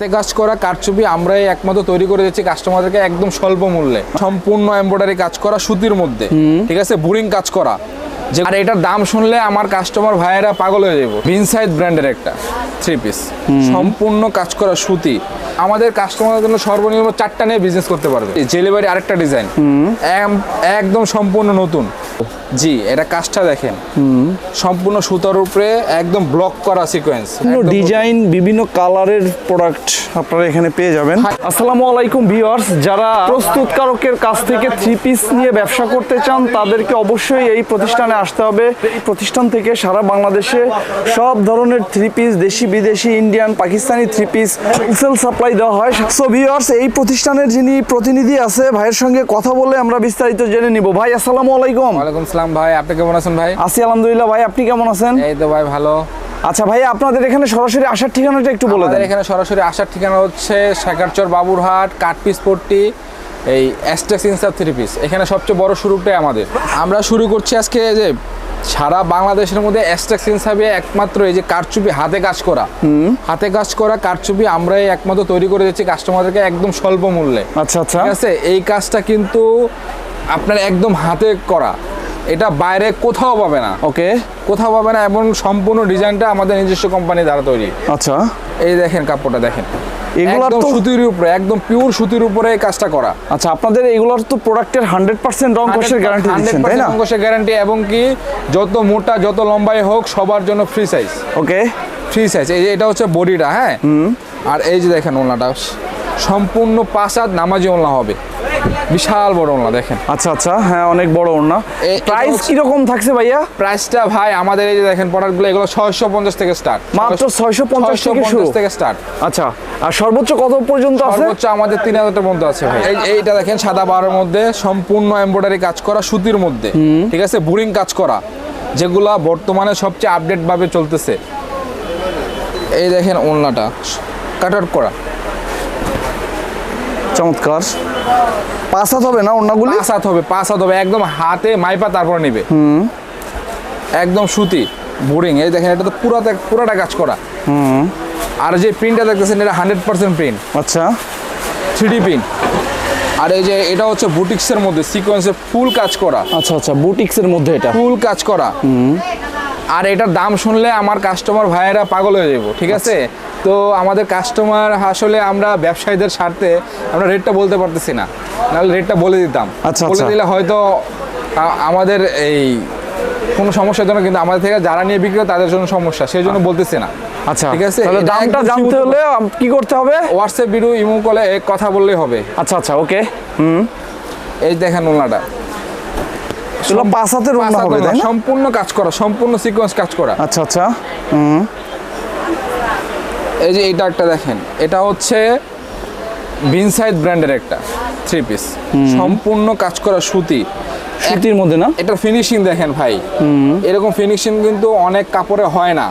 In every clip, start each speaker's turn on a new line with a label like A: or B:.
A: হাতে কাজ করা কারচুপি আমরাই একমাত্র তৈরি করে দিচ্ছি কাস্টমারদেরকে একদম স্বল্প মূল্যে। সম্পূর্ণ এমব্রয়ডারি কাজ করা সুতির মধ্যে। ঠিক আছে? বোরিং কাজ করা। যে আর এটার দাম শুনলে আমার কাস্টমার ভাইয়েরা পাগল হয়ে যাব ভিনসাইড ব্র্যান্ডের একটা থ্রি পিস সম্পূর্ণ কাজ করা সুতি। আমাদের কাস্টমারের জন্য সর্বনিম্ন চারটা নিয়ে বিজনেস করতে পারবে। জেলিভারি আরেকটা ডিজাইন একদম সম্পূর্ণ নতুন। জি এটা কাজটা দেখেন। সম্পূর্ণ সুতার উপরে একদম ব্লক করা সিকোয়েন্স
B: ডিজাইন বিভিন্ন কালারের প্রোডাক্ট আপনারা এখানে পেয়ে যাবেন। আসসালামু আলাইকুম ভিউয়ার্স যারা প্রস্তুতকারকের কাছ থেকে থ্রি পিস নিয়ে ব্যবসা করতে চান তাদেরকে অবশ্যই এই প্রতিষ্ঠানে আসতে হবে। এই প্রতিষ্ঠান থেকে সারা বাংলাদেশে সব ধরনের থ্রি পিস দেশি বিদেশি Indian Pakistani three piece wholesale supply দেওয়া হয়। সো ভিউয়ার্স এই প্রতিষ্ঠানের যিনি প্রতিনিধি আছে ভাইয়ের সঙ্গে কথা বলে আমরা বিস্তারিত জেনে নিব। ভাই আসসালামু আলাইকুম।
A: ওয়ালাইকুম সালাম ভাই। আপনি কেমন আছেন ভাই?
B: আছি আলহামদুলিল্লাহ। ভাই আপনি কেমন আছেন?
A: এই তো ভাই ভালো।
B: আচ্ছা ভাই আপনাদের এখানে সরাসরি আসার ঠিকানাটা একটু বলে দেন।
A: এখানে সরাসরি আসার ঠিকানা হচ্ছে শেখারচর বাবুরহাট কাঠপিস পট্টি এই অ্যাস্টেক্স ইনসার থ্রি পিস এখানে সবচেয়ে বড় শুরুটাই আমাদের। আমরা শুরু করছি আজকে যে সারা বাংলাদেশের মধ্যে অ্যাস্টেক্স ইনসাবে একমাত্র এই যে কারচুপি হাতে কাজ করা। হাতে কাজ করা কারচুপি আমরাই একমাত্র তৈরি করে দিচ্ছি কাস্টমারদেরকে একদম স্বল্প মূল্যে।
B: আচ্ছা আচ্ছা।
A: ঠিক আছে? এই কাজটা কিন্তু আপনার একদম হাতে করা। এটা বাইরে কোথাও পাবে না।
B: ওকে।
A: কোথাও পাবে না এবং সম্পূর্ণ ডিজাইনটা আমাদের নিজস্ব কোম্পানি দ্বারা তৈরি।
B: আচ্ছা।
A: এই দেখেন কাপড়টা দেখেন। একদম
B: তো
A: সুতির উপরে একদম পিওর সুতির উপরে কাজটা করা।
B: আচ্ছা আপনাদের এগুলোর তো প্রোডাক্টের হান্ড্রেড পার্সেন্ট রং কষের গ্যারান্টি দিচ্ছেন তাই না?
A: গ্যারান্টি এবং কি যত মোটা যত লম্বাই হোক সবার জন্য free size
B: okay
A: free size এই যে এটা হচ্ছে বডিটা হ্যাঁ? আর এই যে দেখেন ওনাটা সম্পূর্ণ পাঁচ হাত নামাজি ওনা হবে। বিশাল বড় ওলনা দেখেন।
B: আচ্ছা আচ্ছা হ্যাঁ অনেক বড় ওড়না। প্রাইস কীরকম থাকছে ভাইয়া?
A: প্রাইসটা ভাই আমাদের এই যে দেখেন প্রোডাক্টগুলো এগুলো ছয়শো পঞ্চাশ থেকে স্টার্ট
B: মাত্র 650 থেকে শুরু?
A: থেকে স্টার্ট
B: আচ্ছা আর সর্বোচ্চ কত পর্যন্ত আছে?
A: সর্বোচ্চ আমাদের তিন হাজার মধ্যে আছে ভাই। এই এইটা দেখেন সাদা বারের মধ্যে সম্পূর্ণ এমব্রয়ডারি কাজ করা সুতির মধ্যে। ঠিক আছে? বুরিং কাজ করা যেগুলা বর্তমানে সবচেয়ে আপডেট ভাবে চলতেছে। এই দেখেন ওড়নাটা কাট আউট করা।
B: চমৎকার। পাঁচ হাত হবে না ওড়নাগুলি
A: পাঁচ হাত হবে পাঁচ হাত হবে। একদম হাতে মাইপা তারপর নিবে। একদম সুতি বোরিং। এই দেখেন এটা তো পুরাটা পুরাটা কাজ করা। হুম। আর যে প্রিন্টটা দেখতেছেন এটা হান্ড্রেড পার্সেন্ট প্রিন্ট।
B: আচ্ছা।
A: Three print. আর এই যে এটা হচ্ছে বুটিক্সের মধ্যে সিকোয়েন্সে ফুল কাজ করা।
B: আচ্ছা আচ্ছা বুটিক্সের মধ্যে এটা।
A: ফুল কাজ করা। হুম। আর এটার দাম শুনলে আমার কাস্টমার ভাইয়েরা পাগল হয়ে যাব ঠিক আছে? তো আমাদের কাস্টমার আসলে আমরা ব্যবসায়ীদের স্বার্থে আমরা রেটটা বলতে পারতেছি না। নাহলে রেটটা বলে দিতাম।
B: আচ্ছা,
A: বলে
B: আচ্ছা।
A: দিলে হয়তো আমাদের এই কোনো সমস্যার জন্য কিন্তু আমাদের থেকে যারা নিয়ে বিক্রি করে তাদের জন্য সমস্যা সেই জন্য বলতেছি না।
B: আচ্ছা
A: ঠিক আছে?
B: তাহলে দামটা জানতে হলে কি করতে হবে?
A: হোয়াটসঅ্যাপ ভিডিও ইমো কলে কথা বললেই হবে।
B: আচ্ছা আচ্ছা ওকে হুম।
A: এই দেখেন ওনাটা।
B: পাঁচ হবে না?
A: সম্পূর্ণ কাজ করা সম্পূর্ণ সিকোয়েন্স কাজ করা।
B: আচ্ছা আচ্ছা
A: এই যে এটা একটা দেখেন এটা হচ্ছে ভিনসাইড ব্র্যান্ডের একটা থ্রি পিস সম্পূর্ণ কাজ করা সুতি।
B: সুতির মধ্যে না?
A: এটা ফিনিশিং দেখেন ভাই। এরকম ফিনিশিং কিন্তু অনেক কাপড়ে হয় না।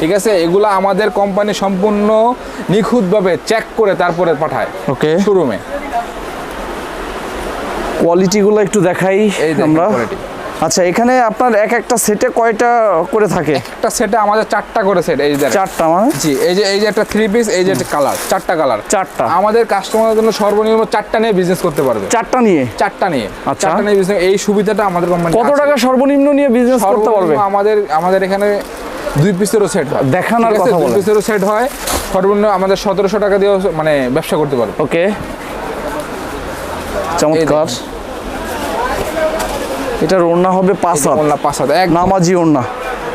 A: ঠিক আছে? এগুলো আমাদের কোম্পানি সম্পূর্ণ নিখুঁতভাবে চেক করে তারপরে পাঠায়
B: ওকে।
A: শোরুমে
B: কোয়ালিটিগুলো একটু দেখাই
A: এই
B: আমরা। আচ্ছা এখানে আপনার এক একটা সেটে কয়টা করে থাকে?
A: একটা সেটে আমাদের চারটা করে সেট এই যে
B: চারটা মানে?
A: জি এই যে এই যে একটা থ্রি পিস এই যে একটা কালার চারটা কালার
B: চারটা।
A: আমাদের কাস্টমারের জন্য সর্বনিম্ন চারটা নিয়ে বিজনেস করতে পারবে।
B: চারটা নিয়ে?
A: চারটা নিয়ে।
B: আচ্ছা।
A: চারটা নিয়ে বিজনেস এই সুবিধাটা আমাদের কোম্পানি
B: কত টাকা সর্বনিম্ন নিয়ে বিজনেস করতে পারবে?
A: আমাদের আমাদের এখানে দুই পিসেরও সেট হয়।
B: দেখান আর? কথা
A: দুই পিসেরও সেট হয়। সর্বনিম্ন আমাদের সতেরোশো টাকা দিয়েও মানে ব্যবসা করতে পারবে।
B: ওকে চমৎকার। এটার ওড়না হবে পাঁচ হাত।
A: ওড়না পাঁচ হাত এক
B: নামাজি ওড়না।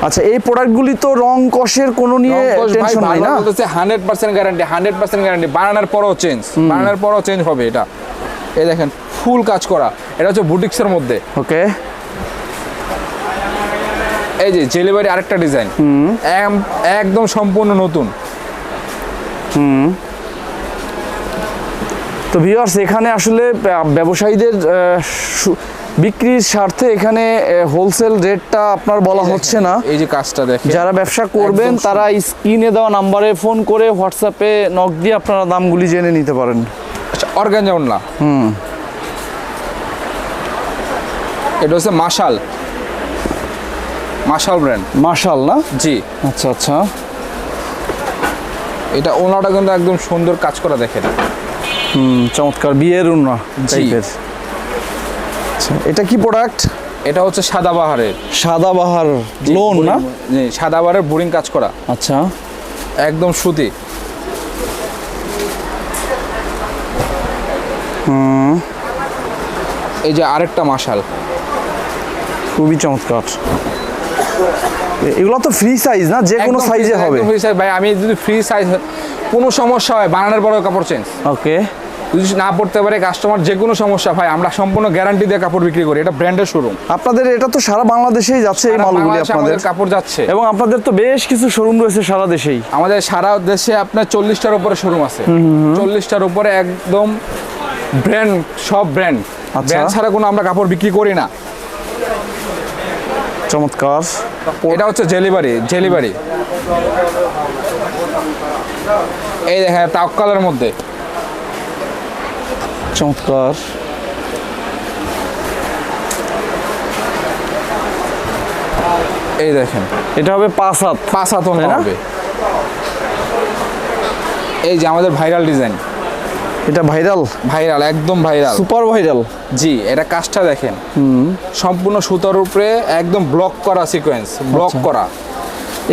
B: আচ্ছা এই প্রোডাক্টগুলি তো রং কষের কোনো নিয়ে টেনশন নাই না?
A: Hundred percent guarantee hundred percent guarantee বানানোর পরও চেঞ্জ বানানোর পরও চেঞ্জ হবে এটা। এই দেখেন ফুল কাজ করা। এটা হচ্ছে বুটিক্সের মধ্যে।
B: ওকে।
A: এই যে জেলিভারি আরেকটা ডিজাইন একদম সম্পূর্ণ নতুন। হুম।
B: তো ভিউয়ার্স এখানে আসলে ব্যবসায়ীদের বিক্রির স্বার্থে এখানে হোলসেল রেটটা আপনার বলা হচ্ছে না।
A: এই যে কাজটা দেখেন
B: যারা ব্যবসা করবেন তারা স্ক্রিনে দেওয়া নাম্বারে ফোন করে হোয়াটসঅ্যাপে নক দিয়ে আপনারা দামগুলি জেনে নিতে পারেন।
A: আচ্ছা অর্গানজা হুম। এটা হচ্ছে মাশাল। মাশাল ব্র্যান্ড
B: মাশাল না?
A: জি।
B: আচ্ছা আচ্ছা।
A: এটা ওনাটা কিন্তু একদম সুন্দর কাজ করা দেখেন।
B: হুম, চমৎকার বিয়ের উন্না
A: জি।
B: আচ্ছা, এটা কি প্রোডাক্ট
A: এটা হচ্ছে সাদাবাহারের
B: সাদাবাহার লোন না?
A: সাদাবাহারের বোরিং কাজ করা।
B: আচ্ছা।
A: একদম সুতি। এই যে আরেকটা মাশাল।
B: খুবই চমৎকার। এগুলো তো ফ্রি সাইজ না? যে কোনো সাইজে হবে।
A: ফ্রি সাইজ ভাই আমি যদি ফ্রি সাইজ কোনো সমস্যা হয় বানানোর পরেও কাপড় চেঞ্জ
B: ওকে
A: যদি না পড়তে পারে কাস্টমার যে কোনো সমস্যা ভাই আমরা সম্পূর্ণ গ্যারান্টি দিয়ে কাপড় বিক্রি করি। এটা ব্র্যান্ডের শোরুম
B: আপনাদের এটা তো সারা বাংলাদেশেই যাচ্ছে এই মালগুলি আপনাদের
A: আমাদের কাপড় যাচ্ছে।
B: এবং আপনাদের তো বেশ কিছু শোরুম রয়েছে সারা দেশেই।
A: আমাদের সারা দেশে আপনার চল্লিশটার উপরে শোরুম আছে। চল্লিশটার উপরে একদম ব্র্যান্ড সব ব্র্যান্ড
B: আচ্ছা।
A: ব্র্যান্ড ছাড়া কোনো আমরা কাপড় বিক্রি করি না।
B: চমৎকার।
A: এটা হচ্ছে জেলিবারি জেলিবারি এই দেখেন তাওকালের মধ্যে।
B: চমৎকার
A: এই দেখেন।
B: এটা হবে পাঁচ হাত
A: পাঁচ হাত হবে। এই যে আমাদের ভাইরাল ডিজাইন।
B: এটা ভাইরাল?
A: ভাইরাল একদম ভাইরাল।
B: Super viral.
A: জি এটা কাজটা দেখেন। সম্পূর্ণ সুতার উপরে একদম ব্লক করা সিকোয়েন্স ব্লক
B: আচ্ছা।
A: করা।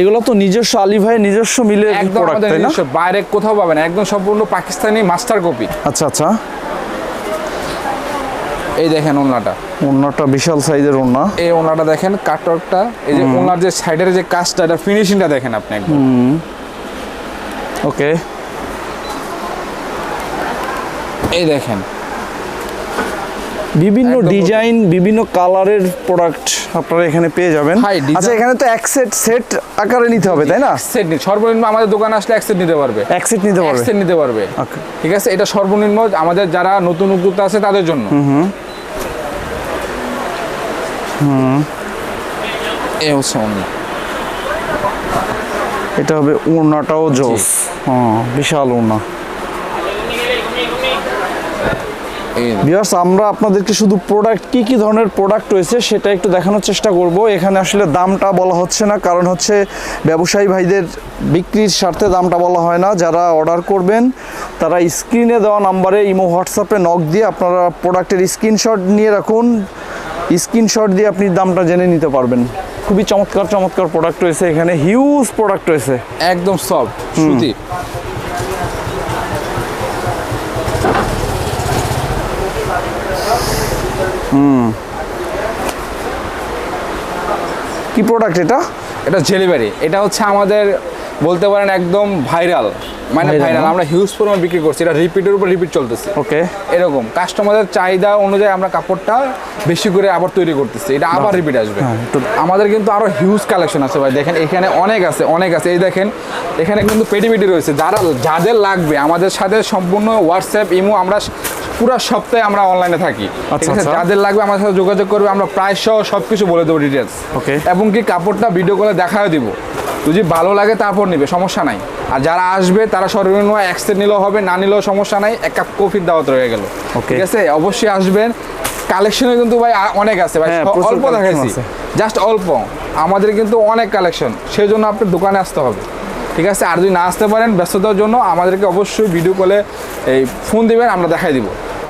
B: এগুলো তো নিজস্ব আলী ভাই নিজস্ব মিলে
A: একদম বাইরে কোথাও পাবেন একদম সম্পূর্ণ পাকিস্তানি মাস্টার কপি
B: আচ্ছা আচ্ছা।
A: এই দেখেন ওনাটা
B: ওনাটা বিশাল সাইজের ওনা
A: এই ওনাটা দেখেন কাটওয়ার্কটা এই যে ওনার যে সাইডের যে কাজটা এটা ফিনিশিংটা দেখেন আপনি একদম
B: ওকে
A: এই দেখেন
B: বিভিন্ন ডিজাইন বিভিন্ন কালারের প্রোডাক্ট আপনারা এখানে পেয়ে যাবেন।
A: ভাই,
B: আচ্ছা এখানে তো এক সেট সেট আকারে নিতে হবে তাই না?
A: সেট সর্বনিম্ন আমাদের দোকানে আসলে এক সেট নিতে পারবে।
B: এক সেট নিতে
A: এক
B: পারবে?
A: সেট নিতে পারবে। ঠিক আছে? এটা সর্বনিম্ন আমাদের যারা নতুন উদ্যোক্তা আছে তাদের জন্য। এই হচ্ছে অন্য
B: এটা হবে ওড়নাটাও জোস। হ্যাঁ বিশাল ওড়না।
A: এই
B: বিয়ার্স আমরা আপনাদেরকে শুধু প্রোডাক্ট কি কি ধরনের প্রোডাক্ট রয়েছে সেটা একটু দেখানোর চেষ্টা করব। এখানে আসলে দামটা বলা হচ্ছে না কারণ হচ্ছে ব্যবসায়ী ভাইদের বিক্রির স্বার্থে দামটা বলা হয় না। যারা অর্ডার করবেন তারা স্ক্রিনে দেওয়া নাম্বারে ইমো হোয়াটসঅ্যাপে নক দিয়ে আপনারা প্রোডাক্টের স্ক্রিনশট নিয়ে রাখুন। স্ক্রিনশট দিয়ে আপনি দামটা জেনে নিতে পারবেন। খুবই চমৎকার চমৎকার প্রোডাক্ট রয়েছে এখানে। হিউজ প্রোডাক্ট রয়েছে।
A: একদম সফট সুতি।
B: কি প্রোডাক্ট এটা?
A: এটা ডেলিভারি এটা হচ্ছে আমাদের বলতে পারেন একদম ভাইরাল মানে ভাইরাল আমরা হিউজ পরিমাণ বিক্রি করছি। এটা রিপিটের উপর রিপিট চলতেছে।
B: ওকে
A: এরকম। কাস্টমারদের চাহিদা অনুযায়ী আমরা কাপড়টা বেশি করে আবার তৈরি করতেছি। এটা আবার রিপিট আসবে।
B: হ্যাঁ,
A: আমাদের কিন্তু আরও হিউজ কালেকশন আছে ভাই। দেখেন এখানে অনেক আছে অনেক আছে। এই দেখেন এখানে কিন্তু পেটিপিটি রয়েছে। যারা যাদের লাগবে আমাদের সাথে সম্পূর্ণ হোয়াটসঅ্যাপ ইমো আমরা পুরো সপ্তাহে আমরা অনলাইনে থাকি।
B: আচ্ছা,
A: ঠিক আছে?
B: আচ্ছা।
A: যাদের লাগবে আমার সাথে যোগাযোগ করবে আমরা প্রায় সহ সব কিছু বলে দেবো ডিটেলস. এবং কি কাপড়টা ভিডিও কলে দেখাও দিব। যদি ভালো লাগে তারপর নিবে সমস্যা নাই। আর যারা আসবে তারা সর্বনিম্ন এক সেট নিলেও হবে না নিলেও সমস্যা নাই এক কাপ কফির দাওয়াত রয়ে গেল. ঠিক আছে? অবশ্যই আসবেন। কালেকশনে কিন্তু ভাই অনেক আছে ভাই।
B: হ্যাঁ,
A: অল্প দেখাইছি। জাস্ট অল্প। আমাদের কিন্তু অনেক কালেকশন। সেই জন্য আপনার দোকানে আসতে হবে। ঠিক আছে? আর যদি না আসতে পারেন ব্যস্ততার জন্য আমাদেরকে অবশ্যই ভিডিও কলে এই ফোন দিবেন আমরা দেখাই দিব।